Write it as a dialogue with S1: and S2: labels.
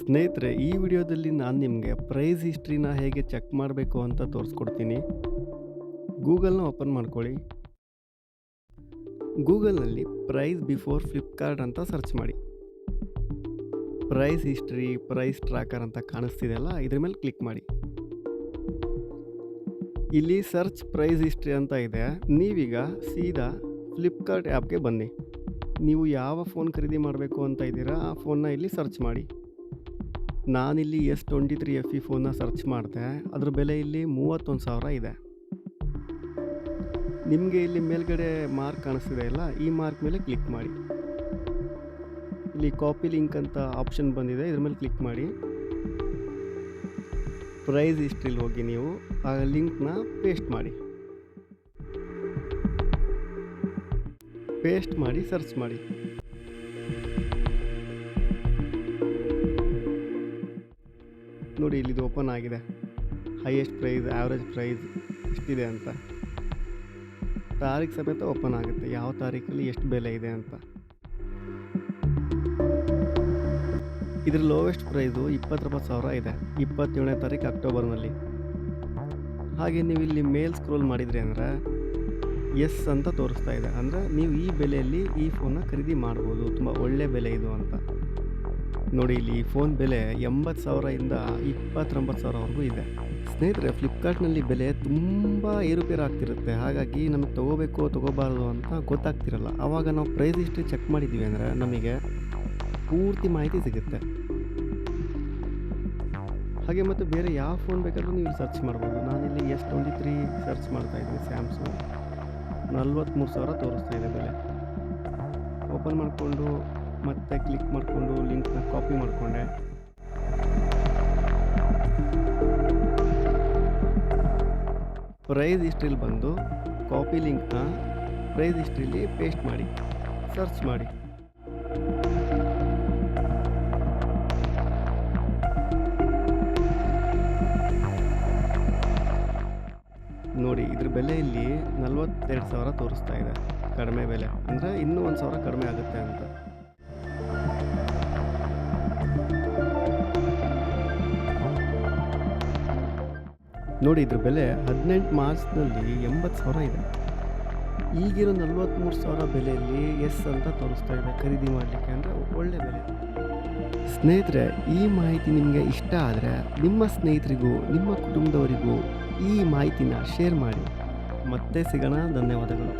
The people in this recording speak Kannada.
S1: ಸ್ನೇಹಿತರೆ, ಈ ವಿಡಿಯೋದಲ್ಲಿ ನಾನು ನಿಮಗೆ ಪ್ರೈಸ್ ಹಿಸ್ಟ್ರಿನ ಹೇಗೆ ಚೆಕ್ ಮಾಡಬೇಕು ಅಂತ ತೋರಿಸ್ಕೊಡ್ತೀನಿ. ಗೂಗಲ್ನ ಓಪನ್ ಮಾಡ್ಕೊಳ್ಳಿ. ಗೂಗಲ್ನಲ್ಲಿ ಪ್ರೈಸ್ ಬಿಫೋರ್ ಫ್ಲಿಪ್ಕಾರ್ಟ್ ಅಂತ ಸರ್ಚ್ ಮಾಡಿ. ಪ್ರೈಸ್ ಹಿಸ್ಟ್ರಿ, ಪ್ರೈಸ್ ಟ್ರ್ಯಾಕರ್ ಅಂತ ಕಾಣಿಸ್ತಿದೆಯಲ್ಲ ಇದ್ರ ಮೇಲೆ ಕ್ಲಿಕ್ ಮಾಡಿ. ಇಲ್ಲಿ ಸರ್ಚ್ ಪ್ರೈಸ್ ಹಿಸ್ಟ್ರಿ ಅಂತ ಇದೆ. ನೀವೀಗ ಸೀದಾ ಫ್ಲಿಪ್ಕಾರ್ಟ್ ಆ್ಯಪ್ಗೆ ಬನ್ನಿ. ನೀವು ಯಾವ ಫೋನ್ ಖರೀದಿ ಮಾಡಬೇಕು ಅಂತ ಇದ್ದೀರಾ, ಆ ಫೋನ್ನ ಇಲ್ಲಿ ಸರ್ಚ್ ಮಾಡಿ. ನಾನಿಲ್ಲಿ S twenty three F E ಫೋನ್ನ ಸರ್ಚ್ ಮಾಡಿದೆ. ಅದ್ರ ಬೆಲೆ ಇಲ್ಲಿ ಮೂವತ್ತೊಂದು ಸಾವಿರ ಇದೆ. ನಿಮಗೆ ಇಲ್ಲಿ ಮೇಲ್ಗಡೆ ಮಾರ್ಕ್ ಕಾಣಿಸ್ತಿದೆ ಅಲ್ಲ? ಈ ಮಾರ್ಕ್ ಮೇಲೆ ಕ್ಲಿಕ್ ಮಾಡಿ. ಇಲ್ಲಿ ಕಾಪಿ ಲಿಂಕ್ ಅಂತ ಆಪ್ಷನ್ ಬಂದಿದೆ. ಇದ್ರ ಮೇಲೆ ಕ್ಲಿಕ್ ಮಾಡಿ. ಪ್ರೈಸ್ ಹಿಸ್ಟ್ರಿಲಿ ಹೋಗಿ ನೀವು ಆ ಲಿಂಕ್ನ ಪೇಸ್ಟ್ ಮಾಡಿ. ಪೇಸ್ಟ್ ಮಾಡಿ ಸರ್ಚ್ ಮಾಡಿ. ನೋಡಿ ಇಲ್ಲಿದು ಓಪನ್ ಆಗಿದೆ. ಹೈಯೆಸ್ಟ್ ಪ್ರೈಸ್ ಆ್ಯಾವ್ರೇಜ್ ಪ್ರೈಸ್ ಎಷ್ಟಿದೆ ಅಂತ. ತಾರೀಕು ಸಮೇತ ಓಪನ್ ಆಗುತ್ತೆ. ಯಾವ ತಾರೀಕಲ್ಲಿ ಎಷ್ಟು ಬೆಲೆ ಇದೆ ಅಂತ. ಇದರ ಲೋವೆಸ್ಟ್ ಪ್ರೈಸು ಇಪ್ಪತ್ತೊಂಬತ್ತು ಸಾವಿರ ಇದೆ. ಇಪ್ಪತ್ತೇಳನೇ ತಾರೀಕು ಅಕ್ಟೋಬರ್ನಲ್ಲಿ. ಹಾಗೆ ನೀವು ಇಲ್ಲಿ ಮೇಲ್ ಸ್ಕ್ರೋಲ್ ಮಾಡಿದ್ರಿ ಅಂದರೆ ಎಸ್ ಅಂತ ತೋರಿಸ್ತಾ ಇದೆ. ಅಂದರೆ ನೀವು ಈ ಬೆಲೆಯಲ್ಲಿ ಈ ಫೋನ್ನ ಖರೀದಿ ಮಾಡ್ಬೋದು. ತುಂಬ ಒಳ್ಳೆ ಬೆಲೆ ಇದು ಅಂತ. ನೋಡಿ, ಇಲ್ಲಿ ಫೋನ್ ಬೆಲೆ ಎಂಬತ್ತು ಸಾವಿರದಿಂದ ಇಪ್ಪತ್ತೊಂಬತ್ತು ಸಾವಿರವರೆಗೂ ಇದೆ. ಸ್ನೇಹಿತರೆ, ಫ್ಲಿಪ್ಕಾರ್ಟ್ನಲ್ಲಿ ಬೆಲೆ ತುಂಬ ಏರುಪೇರು ಆಗ್ತಿರುತ್ತೆ ಹಾಗಾಗಿ ನಮಗೆ ತೊಗೋಬೇಕು, ತೊಗೋಬಾರ್ದು ಅಂತ ಗೊತ್ತಾಗ್ತಿರಲ್ಲ. ಆವಾಗ ನಾವು ಪ್ರೈಸ್ ಹಿಸ್ಟ್ರಿ ಚೆಕ್ ಮಾಡಿದ್ವಿ ಅಂದರೆ ನಮಗೆ ಪೂರ್ತಿ ಮಾಹಿತಿ ಸಿಗುತ್ತೆ. ಹಾಗೆ ಮತ್ತು ಬೇರೆ ಯಾವ ಫೋನ್ ಬೇಕಾದರೂ ನೀವು ಸರ್ಚ್ ಮಾಡ್ಬೋದು. ನಾನಿಲ್ಲಿ ಎಸ್ ಟ್ವೆಂಟಿ ತ್ರೀ ಸರ್ಚ್ ಮಾಡ್ತಾ ಇದ್ದೀನಿ ಸ್ಯಾಮ್ಸಂಗ್ ನಲ್ವತ್ತ್ಮೂರು ಸಾವಿರ ತೋರಿಸ್ತಾ ಇದೆ ಬೆಲೆ. ಓಪನ್ ಮಾಡಿಕೊಂಡು ಮತ್ತೆ ಕ್ಲಿಕ್ ಮಾಡಿಕೊಂಡು ಲಿಂಕ್ನ ಕಾಪಿ ಮಾಡಿಕೊಂಡೆ. ಪ್ರೈಸ್ ಹಿಸ್ಟ್ರಿಲಿ ಬಂದು ಕಾಪಿ ಲಿಂಕ್ನ ಪ್ರೈಸ್ ಹಿಸ್ಟ್ರಿಲಿ ಪೇಸ್ಟ್ ಮಾಡಿ, ಸರ್ಚ್ ಮಾಡಿ. ನೋಡಿ, ಇದ್ರ ಬೆಲೆ ಇಲ್ಲಿ ನಲ್ವತ್ತೆರಡು ಸಾವಿರ ತೋರಿಸ್ತಾ ಇದೆ. ಕಡಿಮೆ ಬೆಲೆ. ಅಂದರೆ ಇನ್ನೂ ಒಂದು ಸಾವಿರ ಕಡಿಮೆ ಆಗುತ್ತೆ ನೋಡಿ, ಇದ್ರ ಬೆಲೆ ಹದಿನೆಂಟು ಮಾರ್ಚ್ನಲ್ಲಿ ಎಂಬತ್ತು ಸಾವಿರ ಇದೆ. ಈಗಿರೋ ನಲ್ವತ್ತ್ಮೂರು ಸಾವಿರ ಬೆಲೆಯಲ್ಲಿ ಎಸ್ ಅಂತ ತೋರಿಸ್ತಾ ಇದೆ, ಖರೀದಿ ಮಾಡಲಿಕ್ಕೆ ಅಂದರೆ ಒಳ್ಳೆ ಬೆಲೆ. ಸ್ನೇಹಿತರೆ, ಈ ಮಾಹಿತಿ ನಿಮಗೆ ಇಷ್ಟ ಆದರೆ ನಿಮ್ಮ ಸ್ನೇಹಿತರಿಗೂ, ನಿಮ್ಮ ಕುಟುಂಬದವರಿಗೂ ಈ ಮಾಹಿತಿನ ಶೇರ್ ಮಾಡಿ. ಮತ್ತೆ ಸಿಗೋಣ, ಧನ್ಯವಾದಗಳು.